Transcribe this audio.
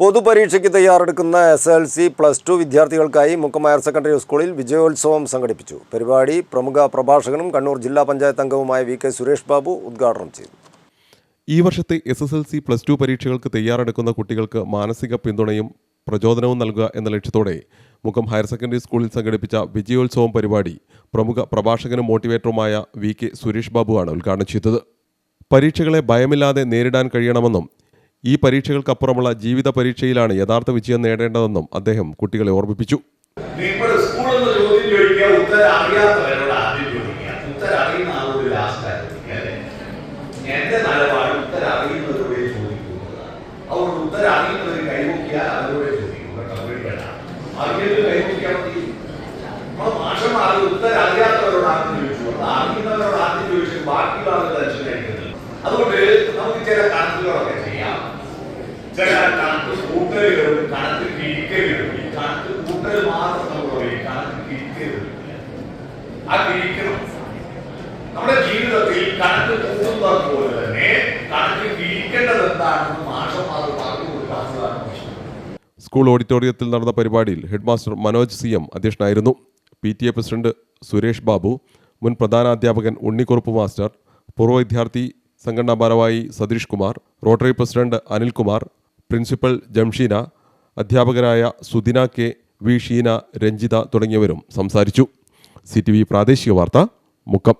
പൊതുപരീക്ഷയ്ക്ക് തയ്യാറെടുക്കുന്ന S L C plus two വിദ്യാർത്ഥികൾക്കായി Mukkam higher secondary സ്കൂളിൽ വിജയോത്സവം സംഘടിപ്പിച്ചു. പരിപാടി പ്രമുഖ പ്രഭാഷകനും കണ്ണൂർ ജില്ലാ പഞ്ചായത്ത് അംഗവുമായ വി കെ സുരേഷ് ബാബു ഉദ്ഘാടനം ചെയ്തു. ഈ വർഷത്തെ S S L C plus two പരീക്ഷകൾക്ക് തയ്യാറെടുക്കുന്ന കുട്ടികൾക്ക് മാനസിക പിന്തുണയും പ്രചോദനവും നൽകുക എന്ന ലക്ഷ്യത്തോടെ മുഖം ഹയർ സെക്കൻഡറി സ്കൂളിൽ സംഘടിപ്പിച്ച വിജയോത്സവം പരിപാടി പ്രമുഖ പ്രഭാഷകനും മോട്ടിവേറ്ററുമായ വി കെ സുരേഷ് ബാബുവാണ് ഉദ്ഘാടനം ചെയ്തത്. പരീക്ഷകളെ ഭയമില്ലാതെ നേരിടാൻ കഴിയണമെന്നും ഈ പരീക്ഷകൾക്കപ്പുറമുള്ള ജീവിത പരീക്ഷയിലാണ് യഥാർത്ഥ വിജയം നേടേണ്ടതെന്നും അദ്ദേഹം കുട്ടികളെ ഓർമ്മിപ്പിച്ചു. ഉത്തരം അറിയാത്തവരോട് ആദ്യം ചോദിക്കുക. ഉത്തരം അറിയുന്ന ചോദിച്ചു. ലാസ്റ്റ് കൂട്ടലുകളും കണക്ക് കിഴിക്കലുകളും ഈ കണക്ക് കൂട്ടൽ മാത്രം നമ്മൾ പറയും. കണക്ക് കിഴിക്കലുകൾ ആ കിഴിക്കണം നമ്മുടെ ജീവിതത്തിൽ കണക്ക് കൂട്ടുന്നത് പോലെ തന്നെ കണക്ക് കിഴിക്കേണ്ടത് എന്താണെന്ന് മാഷന്മാർ പറഞ്ഞു കൊടുക്കാത്തതാണ് സ്കൂൾ ഓഡിറ്റോറിയത്തിൽ നടന്ന പരിപാടിയിൽ ഹെഡ്മാസ്റ്റർ മനോജ് സി എം അധ്യക്ഷനായിരുന്നു. P T A president Suresh Babu മുൻ പ്രധാനാധ്യാപകൻ ഉണ്ണിക്കുറുപ്പ് മാസ്റ്റർ പൂർവ വിദ്യാർത്ഥി സംഘടനാ ഭാരവാഹി Satheesh Kumar rotary president Anilkumar principal Jamsheena അധ്യാപകരായ സുദിന കെ വി ഷീന രഞ്ജിത തുടങ്ങിയവരും സംസാരിച്ചു. സി പ്രാദേശിക വാർത്ത മുക്കം.